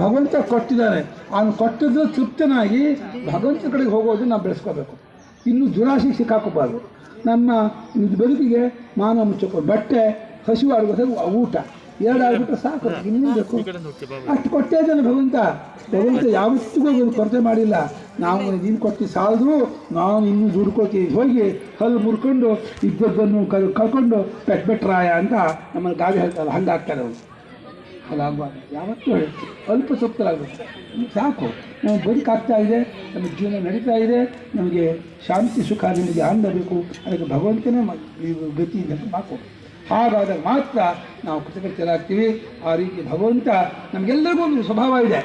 ಭಗವಂತ ಕೊಟ್ಟಿದ್ದಾರೆ. ಅವನು ಕೊಟ್ಟಿದ್ದು ತೃಪ್ತನಾಗಿ ಭಗವಂತನ ಕಡೆಗೆ ಹೋಗೋದು ನಾವು ಬೆಳೆಸ್ಕೋಬೇಕು. ಇನ್ನು ದುರಾಶೆಗೆ ಸಿಕ್ಕಾಕೋಬಾರ್ದು. ನಮ್ಮ ಬದುಕಿಗೆ ಮಾನವ ಮುಚ್ಚಕೋ, ಬಟ್ಟೆ, ಹಸಿವು ಆಡ್ಬೇಕು ಊಟ. ಎರಡು ಆಗ್ಬಿಟ್ರೆ ಸಾಕು ಇನ್ನೂ ಬೇಕು? ಅಷ್ಟು ಕೊಟ್ಟೇ ಇದ್ದಾನೆ ಭಗವಂತ. ಭಗವಂತ ಯಾವತ್ತಿಗೂ ಇವನು ಕೊರತೆ ಮಾಡಿಲ್ಲ. ನಾವು ನೀನು ಕೊಟ್ಟು ಸಾಲದ್ರು ನಾನು ಇನ್ನೂ ದುಡ್ಕೋತೀವಿ ಹೋಗಿ ಹಲ್ಲು ಮುರ್ಕೊಂಡು ಇದ್ದದ್ದನ್ನು ಕಲ್ ಕಳ್ಕೊಂಡು ಪೆಟ್ ಬೆಟ್ರಾಯ ಅಂತ ನಮ್ಮನ್ನು ಗಾದೆ ಹೇಳ್ತಾರೆ ಹಂಗೆ ಆಗ್ತಾರೆ ಅವರು. ಅದಾಗಬಾರ್ದು ಯಾವತ್ತೂ ಹೇಳ್ತೀವಿ ಅಲ್ಪ ತೃಪ್ತರಾಗಬೇಕು ಸಾಕು. ನಮಗೆ ಬದುಕಾಗ್ತಾ ಇದೆ. ನಮ್ಮ ಜೀವನ ನಡೀತಾ ಇದೆ. ನಮಗೆ ಶಾಂತಿ, ಸುಖ ನಿಮಗೆ ಆನಂದ ಬೇಕು ಅದಕ್ಕೆ ಭಗವಂತನೇ ಗತಿ ಅಂತ ಮಾಡ್ಕೊಡು ಹಾಗಾದಾಗ ಮಾತ್ರ ನಾವು ಕೃತಕೃತ್ಯರಾಗ್ತೀವಿ ಆ ರೀತಿ ಭಗವಂತ ನಮಗೆಲ್ಲರಿಗೂ ಒಂದು ಸ್ವಭಾವ ಇದೆ.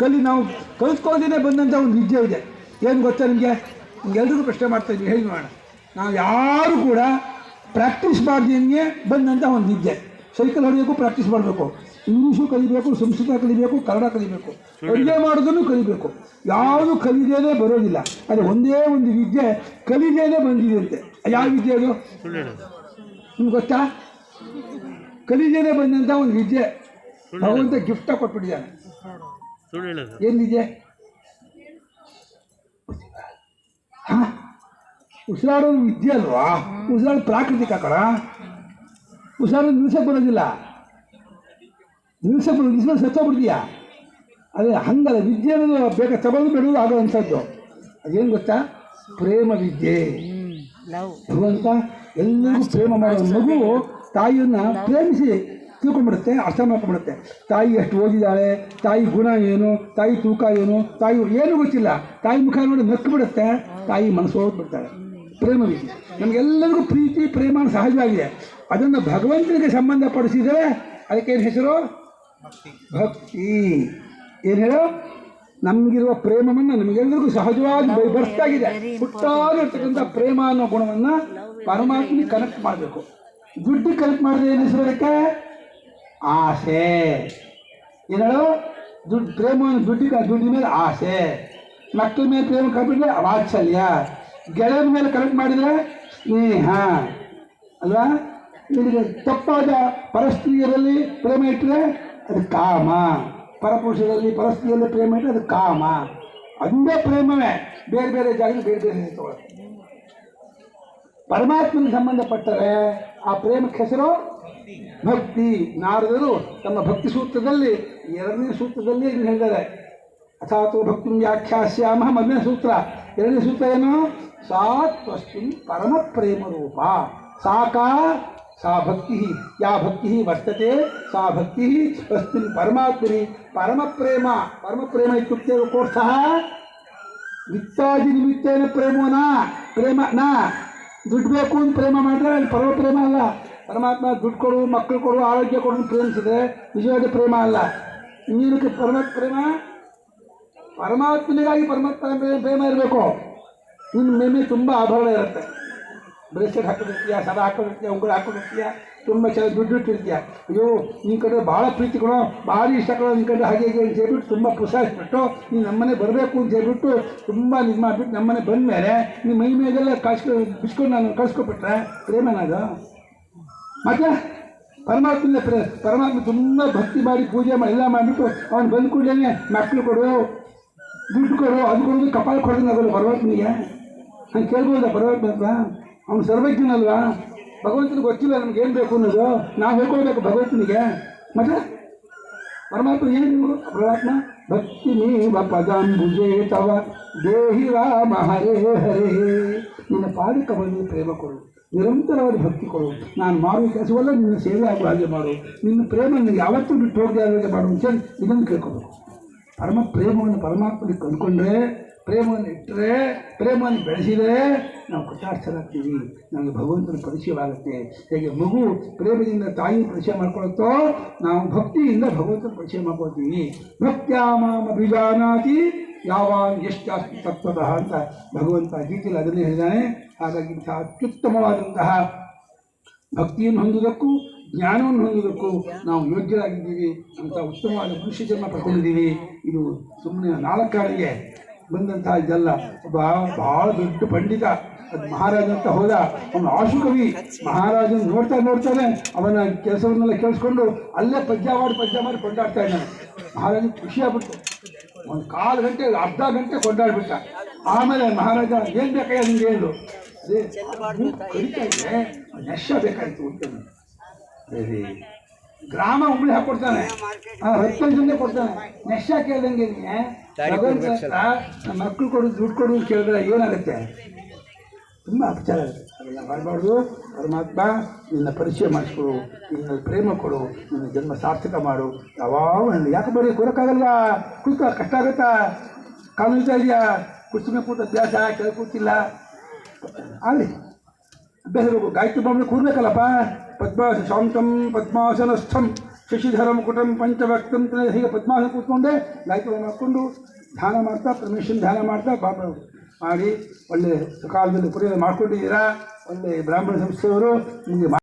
ಕಲಿ ನಾವು ಕಲಿತ್ಕೊಳ್ಳೋದೇ ಬಂದಂಥ ಒಂದು ವಿದ್ಯೆ ಇದೆ. ಏನು ಗೊತ್ತಾ ನಿಮಗೆ? ನಿಮ್ಗೆಲ್ರಿಗೂ ಪ್ರಶ್ನೆ ಮಾಡ್ತಾ ಇದ್ದೀವಿ ಹೇಳಿ ಮಾಡೋಣ ನಾವು ಯಾರು ಕೂಡ ಪ್ರಾಕ್ಟೀಸ್ ಮಾಡಿದಂಗೆ ಬಂದಂಥ ಒಂದು ವಿದ್ಯೆ. ಸೈಕಲ್ ಹೊಡೆಯೋಕ್ಕೂ ಪ್ರಾಕ್ಟೀಸ್ ಮಾಡಬೇಕು. ಇಂಗ್ಲೀಷು ಕಲಿಬೇಕು, ಸಂಸ್ಕೃತ ಕಲಿಬೇಕು, ಕನ್ನಡ ಕಲಿಬೇಕು. ಅಡುಗೆ ಮಾಡೋದನ್ನು ಕಲಿಬೇಕು. ಯಾವುದು ಕಲಿದೇನೆ ಬರೋದಿಲ್ಲ. ಅದೇ ಒಂದೇ ಒಂದು ವಿದ್ಯೆ ಕಲಿದೇನೆ ಬಂದಿದೆಯಂತೆ. ಯಾವ ವಿದ್ಯೆ ಅದು? ನಿಮ್ಗೆ ಗೊತ್ತಾ? ಕಲಿದೇನೆ ಬಂದಂಥ ಒಂದು ವಿದ್ಯೆ. ಭಗವಂತ ಗಿಫ್ಟ ಕೊಟ್ಬಿಟ್ಟಿದ್ದಾನೆ. ಏನಿದೆ ಹಾಂ? ಉಸಿರಾಡೋದು ವಿದ್ಯೆ ಅಲ್ವಾ? ಉಸಿರಾಡೋದು ಪ್ರಾಕೃತಿಕ ಕಣ? ಉಸಿರಾಡೋದು ನಿಲ್ಸಕ್ಕೆ ಬರೋದಿಲ್ಲ. ನಿಲ್ಸಕ್ಕೆ ನಿಲ್ಸ ಸತ್ತೋಗ್ಬಿಡ್ತೀಯಾ ಅದೇ ಹಂಗಲ್ಲ ವಿದ್ಯೆ ಅನ್ನೋದು ಬೇಗ ತಗೊಳ್ಳೋದು ಬಿಡೋದು ಆಗೋ ಅಂಥದ್ದು ಅದೇನು ಗೊತ್ತಾ? ಪ್ರೇಮ ವಿದ್ಯೆ. ಭಗವಂತ ಎಲ್ಲರೂ ಪ್ರೇಮ ಮಾಡೋ ಮಗು ತಾಯಿಯನ್ನು ಪ್ರೇಮಿಸಿ ತಿಳ್ಕೊಂಡ್ಬಿಡುತ್ತೆ ಅರ್ಥ ಮಾಡ್ಕೊಂಡ್ಬಿಡುತ್ತೆ. ತಾಯಿ ಎಷ್ಟು ಓದಿದ್ದಾಳೆ ತಾಯಿ ಗುಣ ಏನು ತಾಯಿ ತೂಕ ಏನು ತಾಯಿ ಏನೂ ಗೊತ್ತಿಲ್ಲ. ತಾಯಿ ಮುಖ ನೋಡಿ ನಕ್ಕು ಬಿಡುತ್ತೆ ತಾಯಿ ಮನಸ್ಸು ಹೋಗ್ಬಿಡ್ತಾಳೆ. ಪ್ರೇಮ ವಿದ್ಯೆ. ನಮಗೆಲ್ಲರಿಗೂ ಪ್ರೀತಿ ಪ್ರೇಮ ಸಹಜವಾಗಿದೆ. ಅದನ್ನು ಭಗವಂತನಿಗೆ ಸಂಬಂಧಪಡಿಸಿದರೆ ಅದಕ್ಕೇನು ಹೆಸರು? ಭಕ್ತಿ ಏನು ಹೇಳೋ? ನಮಗಿರುವ ಪ್ರೇಮವನ್ನು ನಮಗೆಲ್ಲರಿಗೂ ಸಹಜವಾಗಿ ಬರ್ತಾಗಿದೆ ಹುಟ್ಟಾಗಿರ್ತಕ್ಕಂಥ ಪ್ರೇಮ ಅನ್ನೋ ಗುಣವನ್ನು ಪರಮಾತ್ಮನಿಗೆ ಕನೆಕ್ಟ್ ಮಾಡಬೇಕು. ದುಡ್ಡು ಕನೆಕ್ಟ್ ಮಾಡಿದ್ರೆ ಏನು ಆಸೆ. ಏನೇಳು ದುಡ್ಡು ಪ್ರೇಮವನ್ನು ದುಡ್ಡಿಗೆ ದುಡ್ಡಿನ ಮೇಲೆ ಆಸೆ. ಮಕ್ಕಳ ಮೇಲೆ ಪ್ರೇಮ ಕಂಡ್ಬಿಟ್ರೆ ವಾತ್ಸಲ್ಯ. ಗೆಳೆಯರ ಮೇಲೆ ಕನೆಕ್ಟ್ ಮಾಡಿದರೆ ಸ್ನೇಹ. ಅಲ್ವಾ? ನಿಮಗೆ ತಪ್ಪಾದ ಪರಸ್ತ್ರೀಯರಲ್ಲಿ ಪ್ರೇಮ ಇಟ್ಟರೆ ಅದು ಕಾಮ. ಪರಪುರುಷದಲ್ಲಿ ಪರಸ್ತ್ರೀಯಲ್ಲಿ ಪ್ರೇಮ ಇಟ್ಟರೆ ಅದು ಕಾಮ. ಅದೇ ಪ್ರೇಮವೇ. ಬೇರೆ ಬೇರೆ ಜಾಗದಲ್ಲಿ ಬೇರೆ ಬೇರೆ ಹೆಸರುಗಳು ಪರಮಾತ್ಮನಿಗೆ ಸಂಬಂಧಪಟ್ಟರೆ ಆ ಪ್ರೇಮಕ್ಕೆ ಹೆಸರು ಭಕ್ತಿ. ನಾರದರು ತಮ್ಮ ಭಕ್ತಿ ಸೂತ್ರದಲ್ಲಿ, ಎರಡನೇ ಸೂತ್ರದಲ್ಲಿ ಇದನ್ನು ಹೇಳಿದ್ದಾರೆ. ಅಥಾತು ಭಕ್ತಿ ವ್ಯಾಖ್ಯಾಸ್ಯಾಮ ಮೊದಲನೇ ಸೂತ್ರ. ಎರಡನೇ ಸೂತ್ರ ಏನು? ಸಾ ತ್ವಸ್ಮಿನ್ ಪರಮ ಪ್ರೇಮ ರೂಪ ಸಾಕಾ ಸಾ ಭಕ್ತಿ ಯಾ ಭಕ್ತಿ ವರ್ತತೆ ಸಾ ಭಕ್ತಿ ಅಸ್ಮಿನ್ ಪರಮಾತ್ಮನಿ ಪರಮ ಪ್ರೇಮ ಪರಮ ಪ್ರೇಮ ಇತ್ಯುಕ್ತೆ ಸಹ ವಿತ್ತಾದಿ ನಿಮಿತ್ತೇನ ಪ್ರೇಮೋನ ಪ್ರೇಮ ನಾ ದುಡ್ಡು ಬೇಕು ಅಂತ ಪ್ರೇಮ ಮಾಡಿದ್ರೆ ಅಲ್ಲಿ ಪರಮ ಪ್ರೇಮ ಅಲ್ಲ. ಪರಮಾತ್ಮ ದುಡ್ಡು ಕೊಡು, ಮಕ್ಕಳು ಕೊಡು, ಆರೋಗ್ಯ ಕೊಡು ಪ್ರೇಮಿಸಿದ್ರೆ ನಿಜವಾದ ಪ್ರೇಮ ಅಲ್ಲ. ಇನ್ನೇನಕ್ಕೆ ಪರಮ ಪ್ರೇಮ ಪರಮಾತ್ಮನಿಗಾಗಿ ಪರಮಾತ್ಮ ಪ್ರೇಮ- ಪ್ರೇಮ ಇರಬೇಕು. ನಿನ್ನ ಮೇಲೆ ತುಂಬ ಆಭರಣ ಇರುತ್ತೆ. ಬ್ರೇಸ್ಲೆಟ್ ಹಾಕೊಂಡಿರ್ತೀಯ ಸರ ಹಾಕೊಂಡಿರ್ತೀಯ ಉಂಗುರ ಹಾಕೊಂಡಿರ್ತೀಯ ತುಂಬ ಚೆನ್ನಾಗಿ ದುಡ್ಡು ಇಟ್ಟಿರ್ತೀಯ ಅಯ್ಯೋ ನಿನ್ನ ಕಡೆ ಭಾಳ ಪ್ರೀತಿ ಕೊಡೋ, ಭಾರಿ ಇಷ್ಟ ಕೊಡೋ ನಿನ್ನ ಕಡೆ ಹಾಗೆ ಹೇಗೆ ಅಂತ ಹೇಳ್ಬಿಟ್ಟು ತುಂಬ ಪ್ರೋತ್ಸಾಹಿಸ್ಬಿಟ್ಟು ನೀನು ನಮ್ಮನೆ ಬರಬೇಕು ಅಂತ ಹೇಳ್ಬಿಟ್ಟು ತುಂಬ ಇದು ಮಾಡಿಬಿಟ್ಟು ನಮ್ಮನೆ ಬಂದ ಮೇಲೆ ನೀನು ಮೈ ಮೇಲೆಲ್ಲ ಕಳ್ಸ್ಕೊ ಬಿಸ್ಕೊಂಡು ನಾನು ಕಳ್ಸ್ಕೊಬಿಟ್ರೆ ಪ್ರೇಮನದು ಮತ್ತೆ? ಪರಮಾತ್ಮನ ಪ್ರ, ಪರಮಾತ್ಮ ತುಂಬ ಭಕ್ತಿ ಮಾಡಿ ಪೂಜೆ ಮಾಡಿ ಎಲ್ಲ ಮಾಡಿಬಿಟ್ಟು ಅವ್ನು ಬಂದ ಕೂಡಲೇ ಮಕ್ಕಳು ಕೊಡು, ದುಡ್ಡು ಕೊಡು, ಅದು ಕೊಡೋದು, ಕಪಾಲ ಕೊಡೋದು ಅದನ್ನು ಪರಮಾತ್ಮನಿಗೆ? ಹಂಗೆ ಕೇಳ್ಬೋದಾ ಪರಮಾತ್ಮ ಹತ್ರ? ಅವನು ಸರ್ವಜ್ಞನಲ್ವಾ ಭಗವಂತನಿಗೆ ಗೊತ್ತಿಲ್ಲ ನಮ್ಗೆ ಏನು ಬೇಕು ಅನ್ನೋದು. ನಾವು ಹೇಳ್ಕೊಳ್ಬೇಕು ಭಗವಂತನಿಗೆ. ಮತ್ತೆ? ಪರಮಾತ್ಮ ಏನು ನಿಮ್ಗೆ ಪರಮಾತ್ಮ, ಭಕ್ತಿ ನೀವ ಪದಾಂಬುಜೇ ತವ. ದೇಹಿ ರಾಮ ಹರೇ ಹರೇ. ನಿನ್ನ ಪಾದಕವನ್ನು ಪ್ರೇಮ ಕೊಡು. ನಿರಂತರವಾದ ಭಕ್ತಿ ಕೊಡು. ನಾನು ಮಾಡುವ ಕೆಲಸವಲ್ಲ ನಿನ್ನ ಸೇವೆ ಆಗುವ ಹಾಗೆ ಮಾಡು. ನಿನ್ನ ಪ್ರೇಮ ನನಗೆ ಯಾವತ್ತೂ ಬಿಟ್ಟು ಹೋಗದೆ ಹಾಗೆ ಮಾಡು. ಹೇಳಿ ಇದನ್ನು ಕೇಳ್ಕೊಬೇಕು. ಪರಮ ಪ್ರೇಮವನ್ನು ಪರಮಾತ್ಮನಿಗೆ ಕಂಡುಕೊಂಡ್ರೆ ಪ್ರೇಮವನ್ನು ಇಟ್ಟರೆ, ಪ್ರೇಮವನ್ನು ಬೆಳೆಸಿದರೆ ನಾವು ಕೃತಾರ್ಥರಾಗ್ತೀವಿ. ನಮಗೆ ಭಗವಂತನ ಪರಿಚಯವಾಗುತ್ತೆ. ಹೇಗೆ ಮಗು ಪ್ರೇಮದಿಂದ ತಾಯಿ ಪರಿಚಯ ಮಾಡ್ಕೊಳುತ್ತೋ, ನಾವು ಭಕ್ತಿಯಿಂದ ಭಗವಂತನ ಪರಿಚಯ ಮಾಡ್ಕೊಳ್ತೀವಿ. ಭಕ್ತ್ಯಾಮಾಮ ಅಭಿಜಾನಾತಿ ಯಾವಾಗ ಎಷ್ಟಾಸ್ತಿ ತತ್ವತಃ ಅಂತ ಭಗವಂತ ಗೀತೆಯಲ್ಲಿ ಅದನ್ನೇ ಹೇಳಿದ್ದಾನೆ. ಹಾಗಾಗಿ ಇಂತಹ ಅತ್ಯುತ್ತಮವಾದಂತಹ ಭಕ್ತಿಯನ್ನು ಹೊಂದುವುದಕ್ಕೂ, ಜ್ಞಾನವನ್ನು ಹೊಂದುವುದಕ್ಕೂ ನಾವು ಯೋಗ್ಯರಾಗಿದ್ದೀವಿ. ಅಂತ ಉತ್ತಮವಾದ ಮನುಷ್ಯ ಜನ್ಮ ಪಡ್ಕೊಂಡಿದ್ದೀವಿ. ಇದು ಸುಮ್ಮನೆ ನಾಲ್ಕಾಳಿಗೆ ಬಂದಂತಹ ಇದೆಲ್ಲ ಒಬ್ಬ ಬಹಳ ದೊಡ್ಡ ಪಂಡಿತ. ಅದು ಮಹಾರಾಜ ಅಂತ ಹೋದ. ಅವನು ಆಶುಕವಿ. ಮಹಾರಾಜನ ನೋಡ್ತಾ ನೋಡ್ತಾನೆ. ಅವನ ಕೆಲಸವನ್ನೆಲ್ಲ ಕೇಳಿಸ್ಕೊಂಡು ಅಲ್ಲೇ ಪದ್ಯ ಮಾಡಿ ಪದ್ಯ ಮಾಡಿ ಕೊಂಡಾಡ್ತಾ ಇದ್ದಾನೆ. ಮಹಾರಾಜ ಖುಷಿ ಆಗ್ಬಿಟ್ಟು ಒಂದು ಕಾಲು ಗಂಟೆ, ಅರ್ಧ ಗಂಟೆ ಕೊಂಡಾಡ್ಬಿಟ್ಟ. ಆಮೇಲೆ ಮಹಾರಾಜ, ಏನು ಬೇಕಾಯ್ತು ನಿಮ್ಗೆ ಹೇಳು? ಕಡಿತಾ ಇದೆ. ನೆಶ ಬೇಕಾಯಿತು ಅಂತ ಗ್ರಾಮ ಉಂಬಳಿ ಹಾಕೊಡ್ತಾನೆ. ಹತ್ತು ಜನ ಕೊಡ್ತಾನೆ. ನೆಶ ಕೇಳ್ದಂಗೆ ಮಕ್ಕಳು ಕೊಡು ದುಡ್ಡು ಕೊಡು ಅಂತ ಕೇಳಿದ್ರೆ ಏನಾಗುತ್ತೆ? ತುಂಬ ಅಪಚಾರ ಆಗುತ್ತೆ. ಅದೆಲ್ಲ ಮಾಡಬಾರ್ದು. ಪರಮಾತ್ಮ ನಿನ್ನ ಪರಿಚಯ ಮಾಡಿಸ್ಕೊಡು ನಿನ್ನ ಪ್ರೇಮ ಕೊಡು ನಿನ್ನ ಜನ್ಮ ಸಾರ್ಥಕ ಮಾಡು. ಯಾವಾಗ ಯಾಕೆ ಬರೀ ಕೊಡೋಕ್ಕಾಗಲ್ವಾ? ಕೂತ್ಕೋ ಕಷ್ಟ ಆಗುತ್ತಾ? ಕಾಲು ಇದೆಯಾ? ಕುರ್ಚಿ ಮೇಲೆ ಕೂತ ಅಭ್ಯಾಸ ಕೆಳ ಕೂತಿಲ್ಲ. ಆಗಲಿ. ಅಭ್ಯಾಸ ಗಾಯತ್ರಿ ಬಾಂಬೆ ಕೂರ್ಬೇಕಲ್ಲಪ್ಪ? ಪದ್ಮಾಸ ಶಾಂತಂ ಪದ್ಮಾಸನಸ್ಥಂ ಶಶಿಧರಂ ಕುಟಂ ಪಂಚಭಕ್ತಂ ಅಂತ ಹೀಗೆ ಪದ್ಮಾಸನ ಕೂತ್ಕೊಂಡೆ ಗಾಯತ್ರಿ ಬಾಂಬೆ ಹಾಕ್ಕೊಂಡು ಧ್ಯಾನ ಮಾಡ್ತಾ ಪರಮೇಶ್ವರನ ಧ್ಯಾನ ಮಾಡ್ತಾ ಬಾಬಾ ಮಾಡಿ ಒಳ್ಳೆ ಸಕಾಲದಲ್ಲಿ ಪುರಿಯ ಮಾಡ್ಕೊಂಡಿದ್ದೀರಾ ಒಳ್ಳೆ ಬ್ರಾಹ್ಮಣ ಸಂಸ್ಥೆಯವರು ನಿಮಗೆ